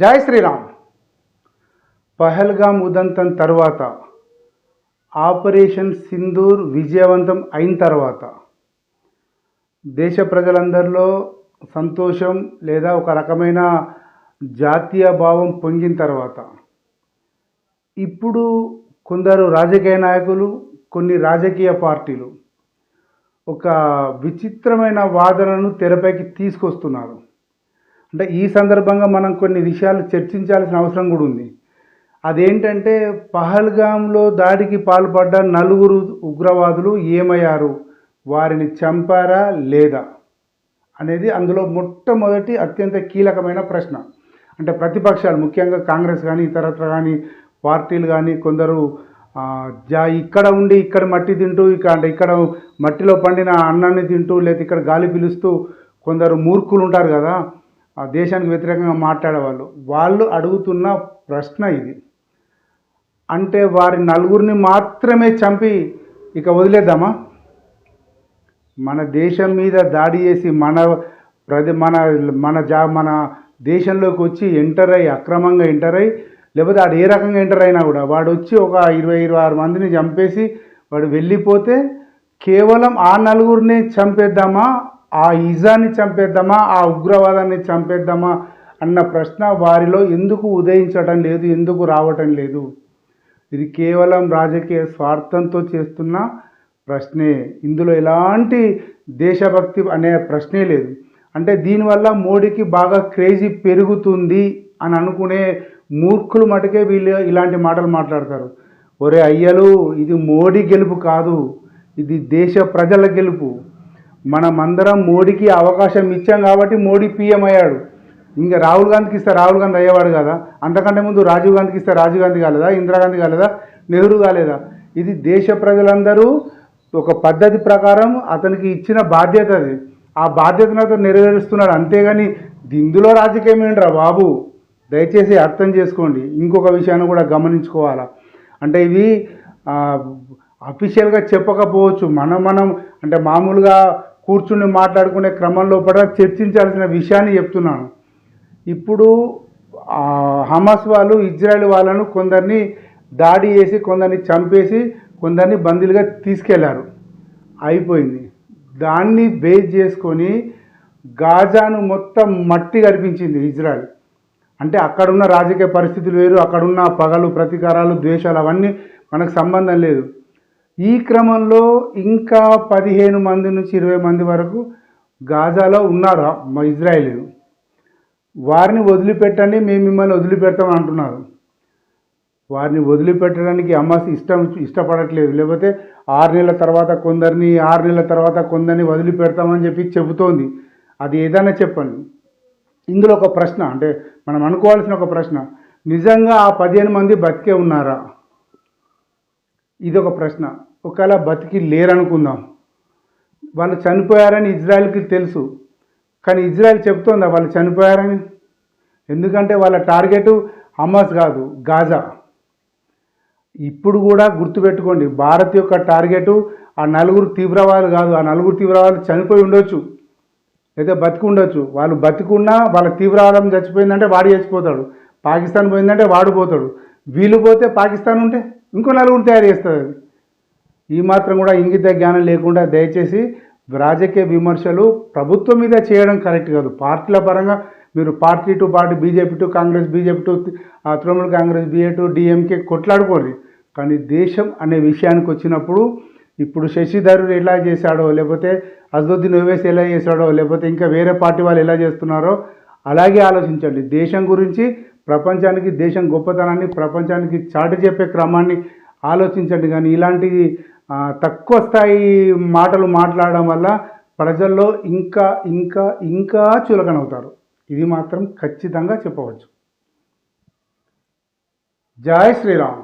జై శ్రీరామ్. పహల్గామ్ ఉదంతం తర్వాత ఆపరేషన్ సింధూర్ విజయవంతం అయిన తర్వాత దేశ ప్రజలందరిలో సంతోషం లేదా ఒక రకమైన జాతీయ భావం పొంగిన తర్వాత ఇప్పుడు కొందరు రాజకీయ నాయకులు కొన్ని రాజకీయ పార్టీలు ఒక విచిత్రమైన వాదనను తెరపైకి తీసుకొస్తున్నారు. అంటే ఈ సందర్భంగా మనం కొన్ని విషయాలు చర్చించాల్సిన అవసరం కూడా ఉంది. అదేంటంటే పహల్గాంలో దాడికి పాల్పడ్డ నలుగురు ఉగ్రవాదులు ఏమయ్యారు? వారిని చంపారా లేదా? అనేది అందులో మొట్టమొదటి అత్యంత కీలకమైన ప్రశ్న. అంటే ప్రతిపక్షాలు ముఖ్యంగా కాంగ్రెస్ కానీ ఇతరత్ర కానీ పార్టీలు కానీ కొందరు జా ఇక్కడ ఉండి ఇక్కడ మట్టి తింటూ ఇక అంటే ఇక్కడ మట్టిలో పండిన అన్నాన్ని తింటూ లేదా ఇక్కడ గాలి పీలుస్తూ కొందరు మూర్ఖులు ఉంటారు కదా. దేశానికి వ్యతిరేకంగా మాట్లాడేవాళ్ళు. వాళ్ళు అడుగుతున్న ప్రశ్న ఇది. అంటే వారి నలుగురిని మాత్రమే చంపి ఇక వదిలేద్దామా? మన దేశం మీద దాడి చేసి మన ప్రతి మన మన జా మన దేశంలోకి వచ్చి ఎంటర్ అయ్యి అక్రమంగా ఎంటర్ అయ్యి లేకపోతే వాడు ఏ రకంగా ఎంటర్ అయినా కూడా వాడు వచ్చి ఒక ఇరవై ఇరవై ఆరు మందిని చంపేసి వాడు వెళ్ళిపోతే కేవలం ఆ నలుగురిని చంపేద్దామా? ఆ ఇజాన్ని చంపేద్దామా ఆ ఉగ్రవాదాన్ని చంపేద్దామా అన్న ప్రశ్న వారిలో ఎందుకు ఉదయించడం లేదు ఎందుకు రావటం లేదు? ఇది కేవలం రాజకీయ స్వార్థంతో చేస్తున్న ప్రశ్నే. ఇందులో ఎలాంటి దేశభక్తి అనే ప్రశ్నే లేదు. అంటే దీనివల్ల మోడీకి బాగా క్రేజీ పెరుగుతుంది అని అనుకునే మూర్ఖులు మటుకే వీళ్ళు ఇలాంటి మాటలు మాట్లాడతారు. ఒరే అయ్యలు ఇది మోడీ గెలుపు కాదు ఇది దేశ ప్రజల గెలుపు. మనమందరం మోడీకి అవకాశం ఇచ్చాం కాబట్టి మోడీ పీఎం అయ్యాడు. ఇంకా రాహుల్ గాంధీకి ఇస్తే రాహుల్ గాంధీ అయ్యేవాడు కదా. అంతకంటే ముందు రాజీవ్ గాంధీకి ఇస్తే రాజీవ్ గాంధీ కాలేదా? ఇందిరాగాంధీ కాలేదా? నెహ్రూ కాలేదా? ఇది దేశ ప్రజలందరూ ఒక పద్ధతి ప్రకారం అతనికి ఇచ్చిన బాధ్యత అది. ఆ బాధ్యతను అతను నెరవేరుస్తున్నాడు. అంతేగాని ఇందులో రాజకీయం ఏంట్రా బాబు? దయచేసి అర్థం చేసుకోండి. ఇంకొక విషయాన్ని కూడా గమనించుకోవాలా? అంటే ఇవి అఫీషియల్గా చెప్పకపోవచ్చు. మనం మనం అంటే మామూలుగా కూర్చుని మాట్లాడుకునే క్రమంలో కూడా చర్చించాల్సిన విషయాన్ని చెప్తున్నాను. ఇప్పుడు హమాస్ వాళ్ళు ఇజ్రాయెల్ వాళ్ళను కొందరిని దాడి చేసి కొందరిని చంపేసి కొందరిని బందీలుగా తీసుకెళ్ళారు. అయిపోయింది. దాన్ని బేస్ చేసుకొని గాజాను మొత్తం మట్టి కనిపించింది ఇజ్రాయెల్. అంటే అక్కడున్న రాజకీయ పరిస్థితులు వేరు అక్కడున్న పగలు ప్రతీకారాలు ద్వేషాలు అవన్నీ మనకు సంబంధం లేదు. ఈ క్రమంలో ఇంకా పదిహేను మంది నుంచి ఇరవై మంది వరకు గాజాలో ఉన్నారు మా ఇజ్రాయేలీలు వారిని వదిలిపెట్టండి మేము మిమ్మల్ని వదిలిపెడతామని అంటున్నారు. వారిని వదిలిపెట్టడానికి హమాస్ ఇష్టం ఇష్టపడట్లేదు. లేకపోతే ఆరు నెలల తర్వాత కొందరిని ఆరు నెలల తర్వాత కొందరిని వదిలిపెడతామని చెప్పి చెబుతోంది. అది ఏదైనా చెప్పండి. ఇందులో ఒక ప్రశ్న అంటే మనం అనుకోవాల్సిన ఒక ప్రశ్న. నిజంగా ఆ పదిహేను మంది బతికే ఉన్నారా? ఇది ఒక ప్రశ్న. ఒకవేళ బతికి లేరనుకుందాం. వాళ్ళు చనిపోయారని ఇజ్రాయెల్కి తెలుసు. కానీ ఇజ్రాయెల్ చెప్తోందా వాళ్ళు చనిపోయారని? ఎందుకంటే వాళ్ళ టార్గెట్ హమాస్ కాదు గాజా. ఇప్పుడు కూడా గుర్తుపెట్టుకోండి భారత్ యొక్క టార్గెట్ ఆ నలుగురు తీవ్రవాదులు కాదు ఆ నలుగురు తీవ్రవాదులు చనిపోయి ఉండొచ్చు. లేదా బతికి ఉండొచ్చు. వాళ్ళు బతికున్నా వాళ్ళ తీవ్రవాదం చచ్చిపోయిందంటే వాడు చచ్చిపోతాడు. పాకిస్తాన్ పోయిందంటే వాడు పోతాడు. వీళ్ళు పోతే పాకిస్తాన్ ఉంటే? ఇంకో నలుగురు తయారు చేస్తుంది అది ఈ మాత్రం కూడా ఇంగిత జ్ఞానం లేకుండా దయచేసి రాజకీయ విమర్శలు ప్రభుత్వం మీద చేయడం కరెక్ట్ కాదు. పార్టీల పరంగా మీరు party to party BJP to Congress BJP to ఆ, Trinamool Congress BA to DMK కొట్లాడుకోండి. కానీ దేశం అనే విషయానికి వచ్చినప్పుడు ఇప్పుడు శశి థరూర్ ఎలా చేశాడో లేకపోతే అజదుద్దీన్ ఓవైసీ ఎలా చేశాడో లేకపోతే ఇంకా వేరే పార్టీ వాళ్ళు ఎలా చేస్తున్నారో అలాగే ఆలోచించండి. దేశం గురించి ప్రపంచానికి దేశం గొప్పతనాన్ని ప్రపంచానికి చాటి చెప్పే క్రమాన్ని ఆలోచించండి. కానీ ఇలాంటి తక్కువ స్థాయి మాటలు మాట్లాడడం వల్ల ప్రజల్లో ఇంకా ఇంకా ఇంకా చులకనవుతారు. ఇది మాత్రం ఖచ్చితంగా చెప్పవచ్చు. జై శ్రీరామ్.